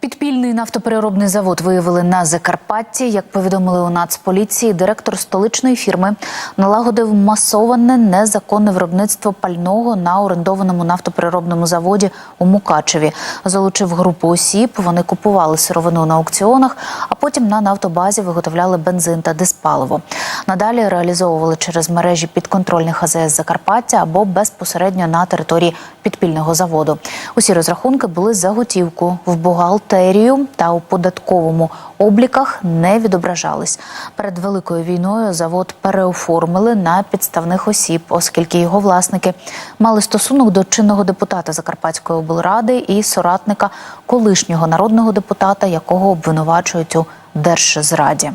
Підпільний нафтопереробний завод виявили на Закарпатті. Як повідомили у Нацполіції, директор столичної фірми налагодив масоване незаконне виробництво пального на орендованому нафтопереробному заводі у Мукачеві. Залучив групу осіб. Вони купували сировину на аукціонах, а потім на нафтобазі виготовляли бензин та диспаливо. Надалі реалізовували через мережі підконтрольних АЗС Закарпаття або безпосередньо на території підпільного заводу. Усі розрахунки були за готівку в бухгалтерію та у податковому обліках не відображались. Перед великою війною завод переоформили на підставних осіб, оскільки його власники мали стосунок до чинного депутата Закарпатської облради і соратника колишнього народного депутата, якого обвинувачують у держзраді.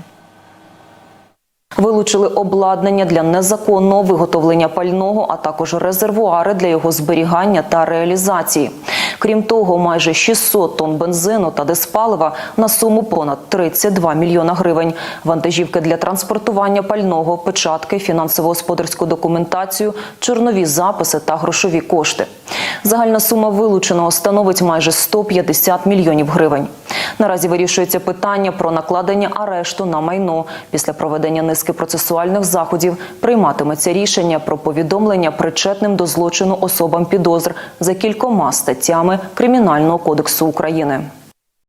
Вилучили обладнання для незаконного виготовлення пального, а також резервуари для його зберігання та реалізації. Крім того, майже 600 тонн бензину та диспалива на суму понад 32 мільйона гривень, вантажівки для транспортування пального, печатки, фінансово-господарську документацію, чорнові записи та грошові кошти. Загальна сума вилученого становить майже 150 мільйонів гривень. Наразі вирішується питання про накладення арешту на майно. Після проведення низки процесуальних заходів прийматиметься рішення про повідомлення причетним до злочину особам підозр за кількома статтями Кримінального кодексу України.